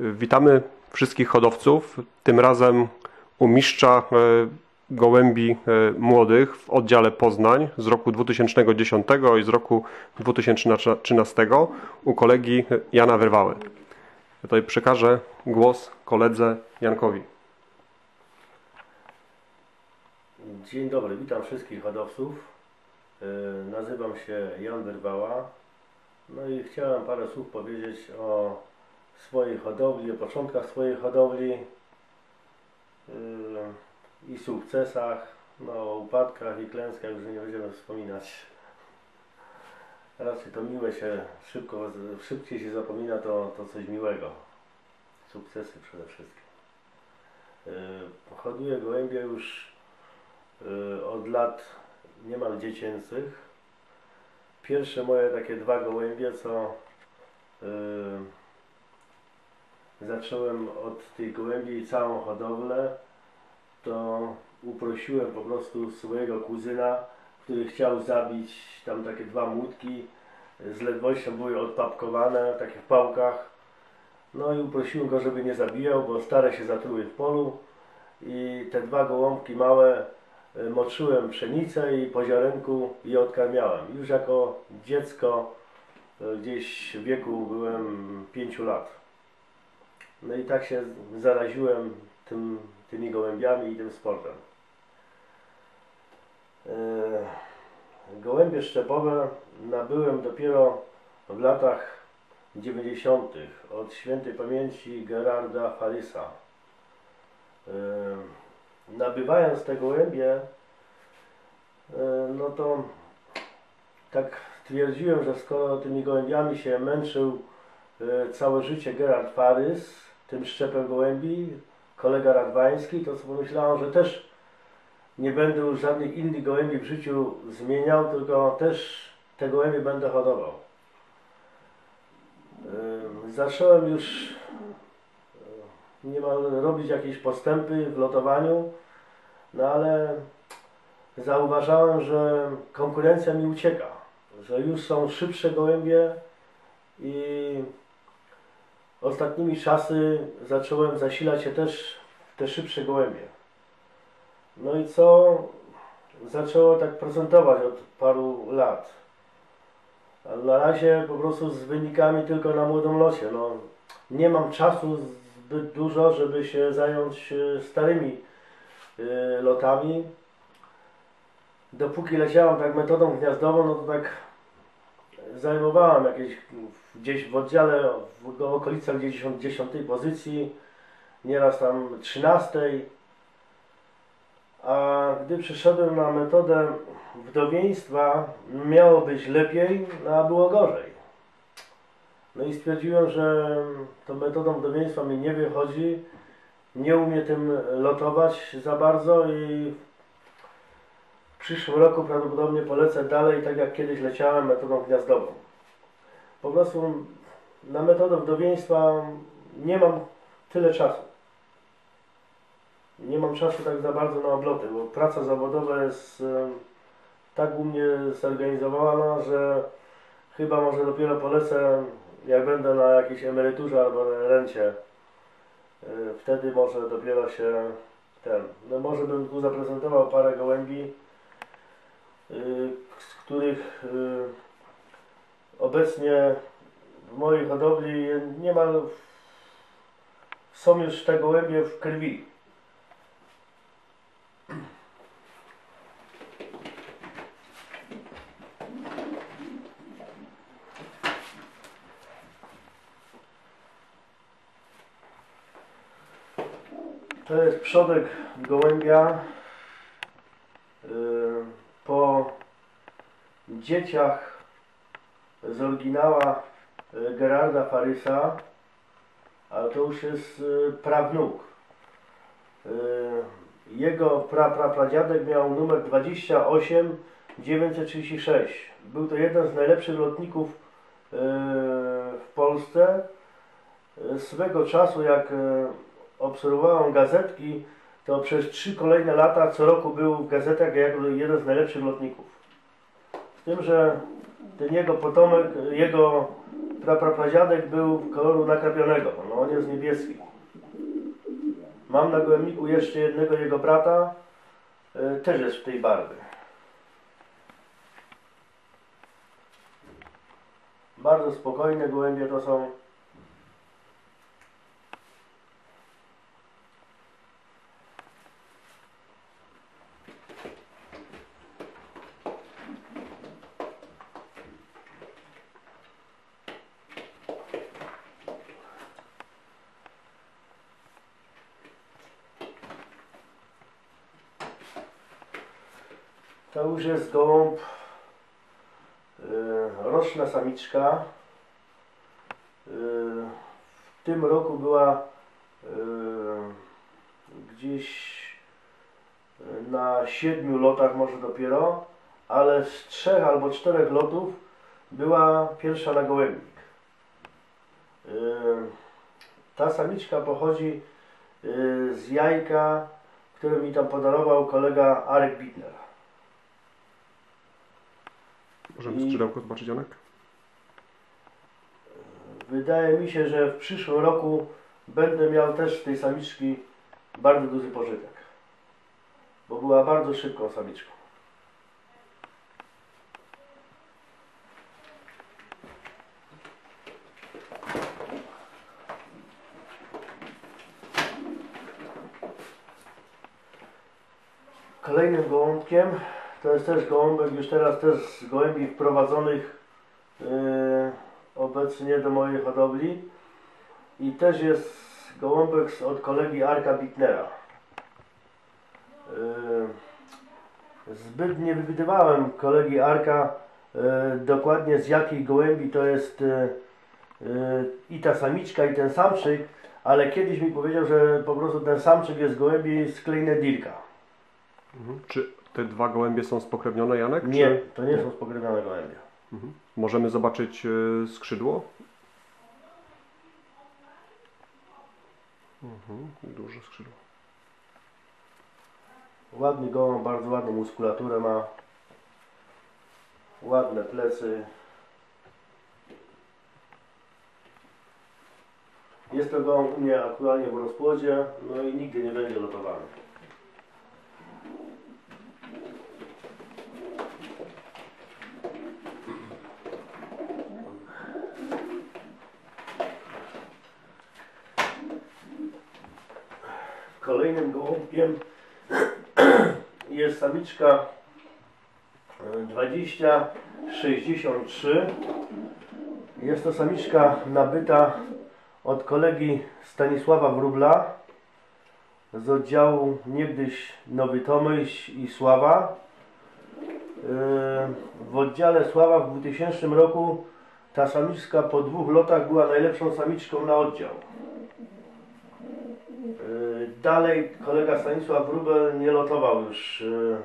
Witamy wszystkich hodowców. Tym razem u e, gołębi e, młodych w oddziale Poznań z roku 2010 i z roku 2013 u kolegi Jana Wyrwały. Tutaj przekażę głos koledze Jankowi. Dzień dobry, witam wszystkich hodowców. E, Nazywam się Jan Wyrwała. No i chciałem parę słów powiedzieć o swojej hodowli, o początkach swojej hodowli yy, i sukcesach, no o upadkach i klęskach już nie będziemy wspominać. Raczej to miłe się szybko, szybciej się zapomina to, to coś miłego. Sukcesy przede wszystkim. Yy, hoduję gołębie już yy, od lat niemal dziecięcych. Pierwsze moje takie dwa gołębie, co yy, zacząłem od tej gołębi całą hodowlę, to uprosiłem po prostu swojego kuzyna, który chciał zabić tam takie dwa młódki, z ledwością były odpapkowane, takie w pałkach. No i uprosiłem go, żeby nie zabijał, bo stare się zatruły w polu i te dwa gołąbki małe e, moczyłem pszenicę i po ziarenku je odkarmiałem. Już jako dziecko, e, gdzieś w wieku byłem 5 lat. No i tak się zaraziłem tym, tymi gołębiami i tym sportem. E, gołębie szczepowe nabyłem dopiero w latach 90. od świętej pamięci Gerarda Farisa. E, nabywając te gołębie, e, no to tak twierdziłem, że skoro tymi gołębiami się męczył całe życie Gerard Farys, tym szczepem gołębi, kolega Radwański, to co pomyślałem, że też nie będę już żadnych innych gołębi w życiu zmieniał, tylko też te gołębie będę hodował. Zacząłem już niemal robić jakieś postępy w lotowaniu, no ale zauważałem, że konkurencja mi ucieka, że już są szybsze gołębie i Ostatnimi czasy zacząłem zasilać się też te szybsze gołębie. No i co zaczęło tak prezentować od paru lat. Na razie po prostu z wynikami tylko na młodym locie. No, nie mam czasu zbyt dużo, żeby się zająć e, starymi y, lotami. Dopóki leciałem tak metodą gniazdową, no to tak zajmowałem jakieś gdzieś w oddziale, w okolicach 10, 10 pozycji, nieraz tam 13. A gdy przeszedłem na metodę wdowieństwa, miało być lepiej, no a było gorzej. No i stwierdziłem, że tą metodą wdowieństwa mi nie wychodzi, nie umiem tym lotować za bardzo i przyszłym roku prawdopodobnie polecę dalej, tak jak kiedyś leciałem metodą gniazdową. Po prostu na metodę wdowieństwa nie mam tyle czasu. Nie mam czasu tak za bardzo na obloty, bo praca zawodowa jest tak u mnie zorganizowana, że chyba może dopiero polecę, jak będę na jakiejś emeryturze albo rencie. E, wtedy może dopiero się ten, no może bym tu zaprezentował parę gołębi, z których y, obecnie w mojej hodowli niemal są już te gołębie w krwi. To jest przodek gołębia po dzieciach z oryginała e, Gerarda Farysa, ale to już jest e, prawnuk. E, jego pra, pra, pradziadek miał numer 28936. Był to jeden z najlepszych lotników w Polsce. Swego czasu, jak obserwowałem gazetki, to przez trzy kolejne lata co roku był w gazetach jako jeden z najlepszych lotników. Tym, że ten jego potomek, jego praprapradziadek był koloru nakrapionego, no on jest niebieski. Mam na gołębniku jeszcze jednego jego brata, y, też jest w tej barwy. Bardzo spokojne gołębie to są. To już jest gołąb y, roczna samiczka. Y, w tym roku była y, gdzieś na siedmiu lotach może dopiero, ale z trzech albo czterech lotów była pierwsza na gołębnik. Ta samiczka pochodzi z jajka, które mi tam podarował kolega Arek Bitner. Możemy I- skrzydełko zobaczyć, Janek? Wydaje mi się, że w przyszłym roku będę miał też z tej samiczki bardzo duży pożytek. Bo była bardzo szybką samiczką. Kolejnym gołąbkiem to jest też gołąbek już teraz też z gołębi wprowadzonych yy, obecnie do mojej hodowli i też jest gołąbek od kolegi Arka Bitnera. Yy, Zbyt nie wywidywałem kolegi Arka yy, dokładnie z jakiej gołębi to jest yy, yy, i ta samiczka i ten samczyk, ale kiedyś mi powiedział, że po prostu ten samczyk jest gołębi z Kleine Dirka. Mhm. Czy te dwa gołębie są spokrewnione, Janek? Nie, Czy... to nie są spokrewnione gołębie. Mhm. Możemy zobaczyć y, skrzydło? Mhm. Duże skrzydło. Ładny gołąb, bardzo ładną muskulaturę ma. Ładne plecy. Jest to gołąb u mnie aktualnie w rozpłodzie, no i nigdy nie będzie lotowany. Kolejnym gołąbkiem jest samiczka e, 2063. Jest to samiczka nabyta od kolegi Stanisława Wróbla z oddziału niegdyś Nowy Tomyś i Sława. E, W oddziale Sława w 2000 roku ta samiczka po dwóch lotach była najlepszą samiczką na oddział. Dalej kolega Stanisław Wróbel nie lotował już yy,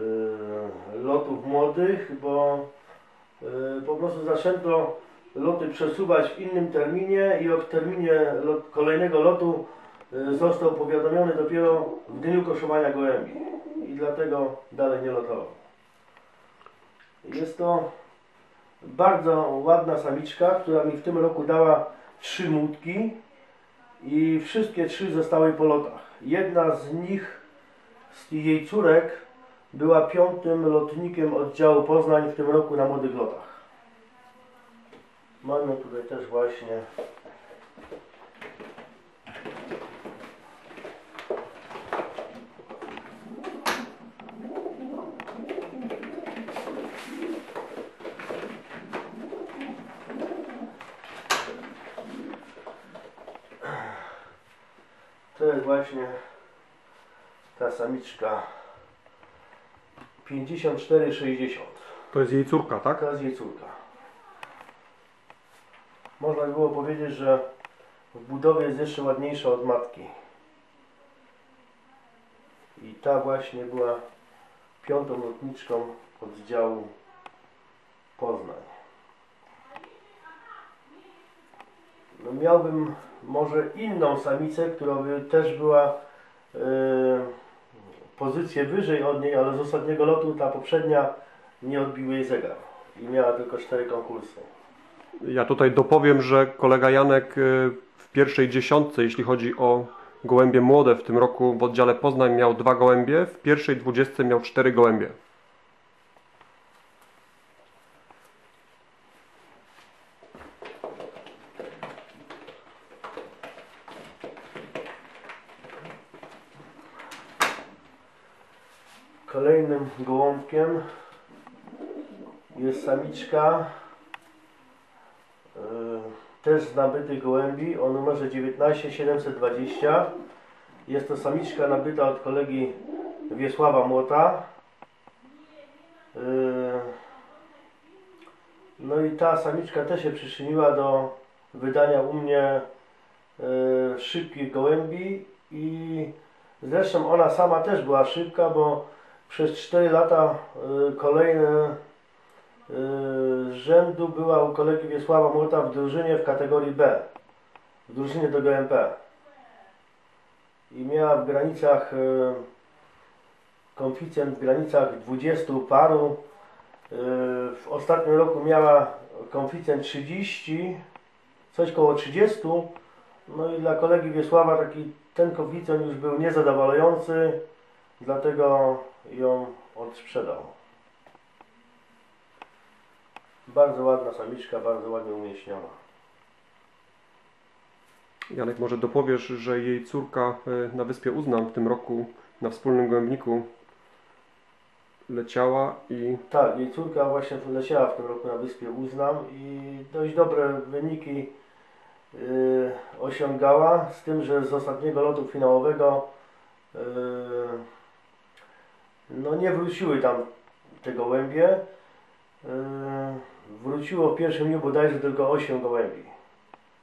yy, lotów młodych, bo yy, po prostu zaczęto loty przesuwać w innym terminie i o terminie lot, kolejnego lotu został powiadomiony dopiero w dniu koszowania gołębi i dlatego dalej nie lotował. Jest to bardzo ładna samiczka, która mi w tym roku dała trzy młódki i wszystkie trzy zostały po lotach. Jedna z nich, z jej córek, była piątym lotnikiem oddziału Poznań w tym roku na młodych lotach. Mamy tutaj też właśnie właśnie ta samiczka 5460. To jest jej córka, tak? To jest jej córka. Można by było powiedzieć, że w budowie jest jeszcze ładniejsza od matki. I ta właśnie była piątą lotniczką oddziału Poznań. No miałbym może inną samicę, która by też była e, pozycję wyżej od niej, ale z ostatniego lotu ta poprzednia nie odbił jej zegar i miała tylko cztery konkursy. Ja tutaj dopowiem, że kolega Janek y, w pierwszej dziesiątce, jeśli chodzi o gołębie młode w tym roku w oddziale Poznań miał dwa gołębie, w pierwszej dwudziestce miał cztery gołębie. Kolejnym gołąbkiem jest samiczka yy, też z nabytych gołębi o numerze 19720. Jest to samiczka nabyta od kolegi Wiesława Młota. Yy, No i ta samiczka też się przyczyniła do wydania u mnie yy, szybkich gołębi i zresztą ona sama też była szybka, bo przez 4 lata y, kolejne y, z rzędu była u kolegi Wiesława Młota w drużynie w kategorii B, w drużynie do GMP. I miała w granicach, y, koeficjent w granicach 20 paru. Y, W ostatnim roku miała koeficjent 30, coś koło 30. No i dla kolegi Wiesława taki ten koeficjent już był niezadowalający, dlatego ją odsprzedał. Bardzo ładna samiczka, bardzo ładnie umieśniona. Janek, może dopowiesz, że jej córka y, na wyspie Uznam w tym roku na wspólnym gołębniku leciała i Tak, jej córka właśnie leciała w tym roku na wyspie Uznam i dość dobre wyniki yy, osiągała, z tym, że z ostatniego lotu finałowego yy, no nie wróciły tam te gołębie. Yy, wróciło w pierwszym dniu bodajże tylko 8 gołębi.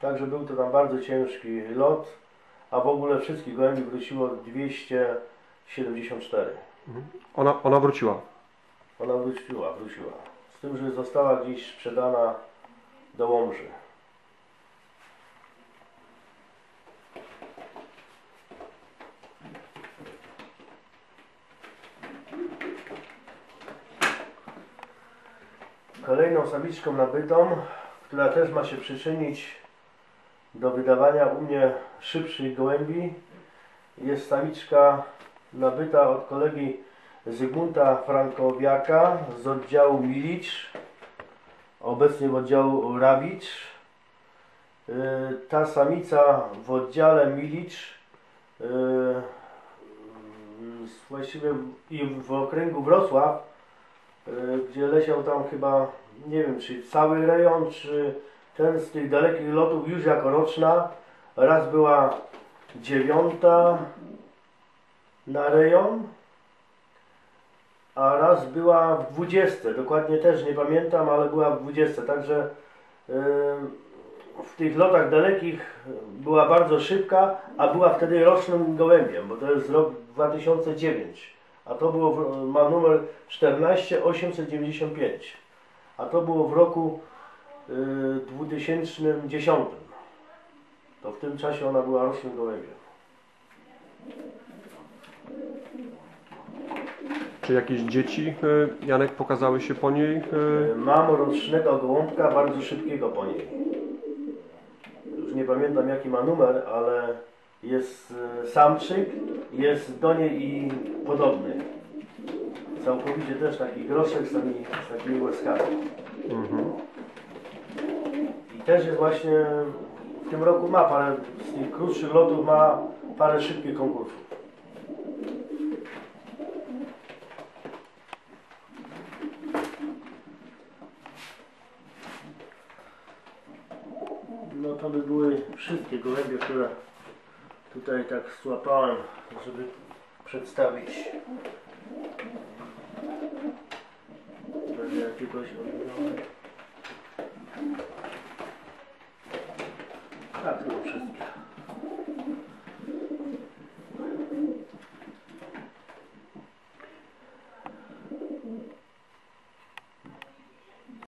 Także był to tam bardzo ciężki lot, a w ogóle wszystkich gołębi wróciło 274. ona, ona wróciła. Ona wróciła, wróciła. Z tym, że została gdzieś sprzedana do Łomży. Kolejną samiczką nabytą, która też ma się przyczynić do wydawania u mnie szybszych gołębi, jest samiczka nabyta od kolegi Zygmunta Frankowiaka z oddziału Milicz, obecnie w oddziału Rawicz. Yy, Ta samica w oddziale Milicz, mm, właściwie w okręgu Wrocław, gdzie leciał tam chyba, nie wiem czy cały rejon, czy ten z tych dalekich lotów już jako roczna. Raz była dziewiąta na rejon, a raz była w 20, dokładnie też nie pamiętam, ale była w 20, także yy, w tych lotach dalekich była bardzo szybka, a była wtedy rocznym gołębiem, bo to jest rok 2009, a to było, w, ma numer 14895, a to było w roku yy, 2010. To w tym czasie ona była rocznym gołębiem. Czy jakieś dzieci, y, Janek, pokazały się po niej? y? Mam rocznego gołąbka, bardzo szybkiego po niej. Już nie pamiętam jaki ma numer, ale jest e, samczyk, jest do niej i podobny. Całkowicie też taki groszek z takimi, z takimi łezkami. Mhm. I też jest właśnie, w tym roku ma parę, z tych krótszych lotów ma parę szybkich konkursów. No to by były wszystkie gołębie, które tutaj tak złapałem, żeby przedstawić. Będę jakiegoś odbierał.